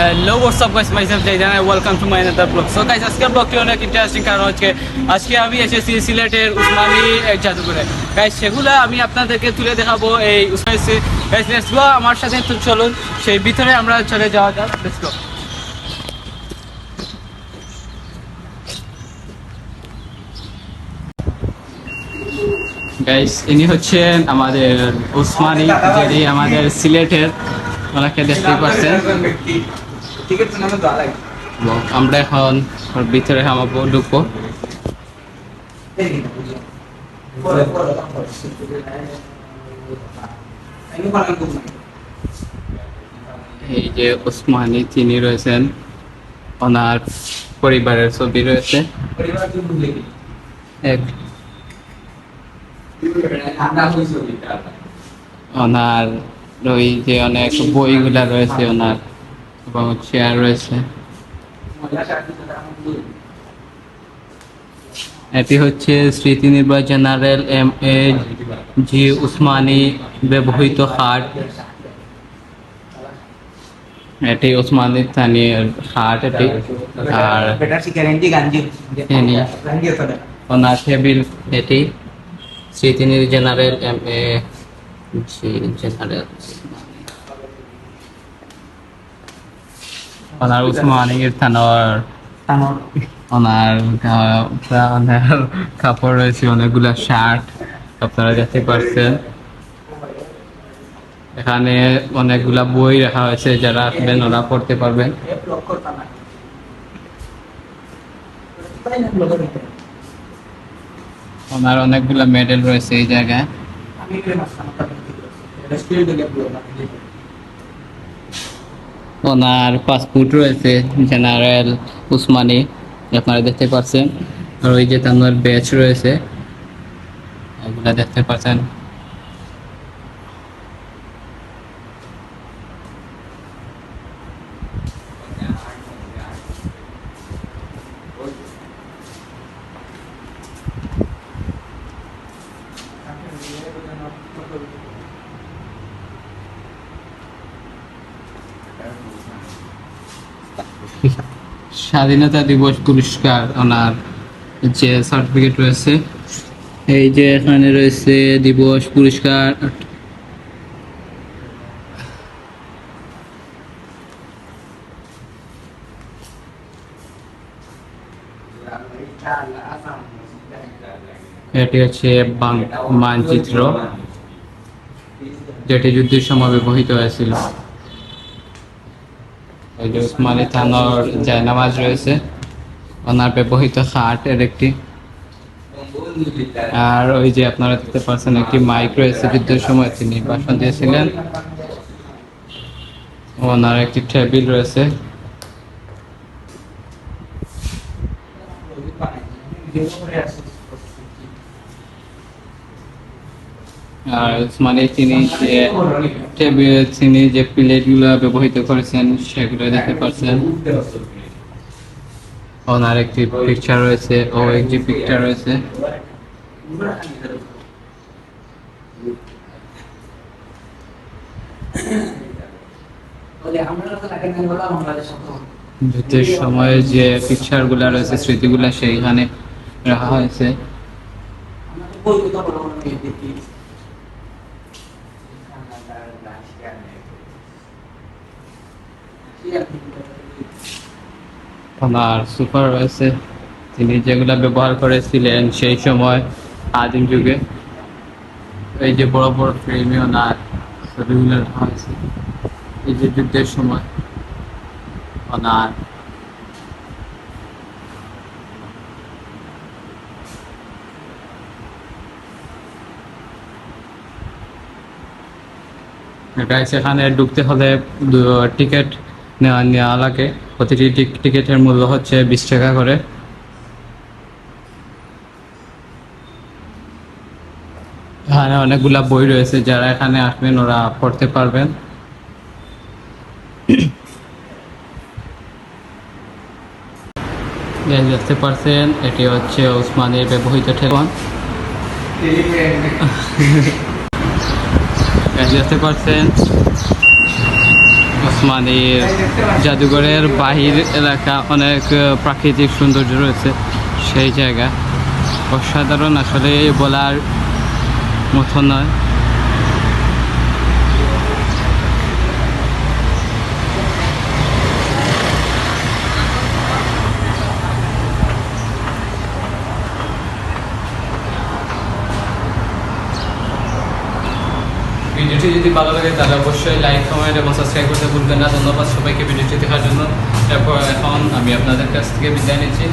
Hello WhatsApp guys myself Zaidan welcome to my another blog so guys আজকের ব্লগটি অনেক interesting কারণ হচ্ছে, আজকে আমি এসেছি সিলেটের উসমানী জাদুঘরে গাইস সেগুলো আমি আপনাদেরকে তুলে দেখাবো এই উসমানী গাইস লেটস গো আমার সাথে তো চলুন। সেই ভিতরে আমরা চলে যাওয়া যাক। লেটস গো গাইস ইনি হচ্ছেন আমাদের উসমানি, যিনি আমাদের সিলেটের, ওনাকে দেখতে পাচ্ছেন। আমরা এখন ভিতরে আমাবো ঢুকবো। এই যে উসমানী তিনি রয়েছেন, ওনার পরিবারের ছবি রয়েছে। এক ওনার ওই যে অনেক বইগুলা রয়েছে ওনার। এবং চেয়ার রয়েছে। এটি হচ্ছে স্মৃতি নির্বাহ general M A G Osmani ব্যবহৃত হাট। এটি উসমানী স্থানীয় হাট এটি। আর. ওনার টেবিল এটি। স্মৃতি general M A G general ওনার উসমানীর থানার ওনার গা- ওনার কাপড় রয়েছে অনেকগুলা শার্ট আপনারা দেখতে পাচ্ছেন। এখানে অনেকগুলা বই রাখা হয়েছে যারা আসবেন ওরা পড়তে পারবেন। ওনার অনেকগুলা মেডেল রয়েছে এই জায়গায়। ওনার পাসপোর্ট রয়েছে জেনারেল উসমানি আপনারা দেখতে পাচ্ছেন। আর ওই যে তার ব্যাচ রয়েছে এগুলা দেখতে পাচ্ছেন। স্বাধীনতা দিবস পুরস্কার ওনার যে সার্টিফিকেট রয়েছে, এই যে এখানে রয়েছে দিবস পুরস্কার। এটি হচ্ছে মানচিত্র, যেটি যুদ্ধের সময় ব্যবহৃত হয়েছিল। এই যে থানার জায়নামাজ রয়েছে। ওনার ব্যবহৃত খাট এর একটি। আর ওই যে আপনারা দেখতে পাচ্ছেন একটি মাইক রয়েছে যুদ্ধের সময় তিনি ভাষণ দিয়েছিলেন। ওনার একটি টেবিল রয়েছে। আর উসমানী তিনি তিনি যে প্লেটগুলো ব্যবহৃত করেছেন, সেগুলো দেখতে পাচ্ছেন। ওনার একটি পিকচার রয়েছে ও একটি পিকচার রয়েছে। যুদ্ধের সময় যে পিকচারগুলা রয়েছে, স্মৃতিগুলা সেইখানে রাখা হয়েছে। ওনার সুপার রয়েছে তিনি যেগুলা ব্যবহার করেছিলেন সেই সময় আদিম যুগে, এই যে বড় বড় ফ্রেমে ওনার ছবিগুলো হয়েছে, এই যে যুদ্ধের সময় ওনার গাইস, এখানে ঢুকতে হলে টিকিট নেওয়া নেওয়া লাগে। প্রতিটি টিকিটের মূল্য হচ্ছে বিশ টাকা করে। এখানে অনেকগুলা বই রয়েছে যারা এখানে আসবেন ওরা পড়তে পারবেন। দেখতে পারছেন এটি হচ্ছে ওসমানের ব্যবহৃত ঠেলান Guys, দেখতে পারছেন ওসমানীর জাদুঘরের বাহির এলাকা অনেক প্রাকৃতিক সৌন্দর্য রয়েছে সেই জায়গা। অসাধারণ আসলে বলার মতো নয়। ভিডিওটি যদি ভালো লাগে তাহলে অবশ্যই লাইক কমেন্ট এবং সাবস্ক্রাইব করতে ভুলবেন না। ধন্যবাদ সবাইকে ভিডিওটি দেখার জন্য। এখন আমি আপনাদের কাছ থেকে বিদায় নিচ্ছি।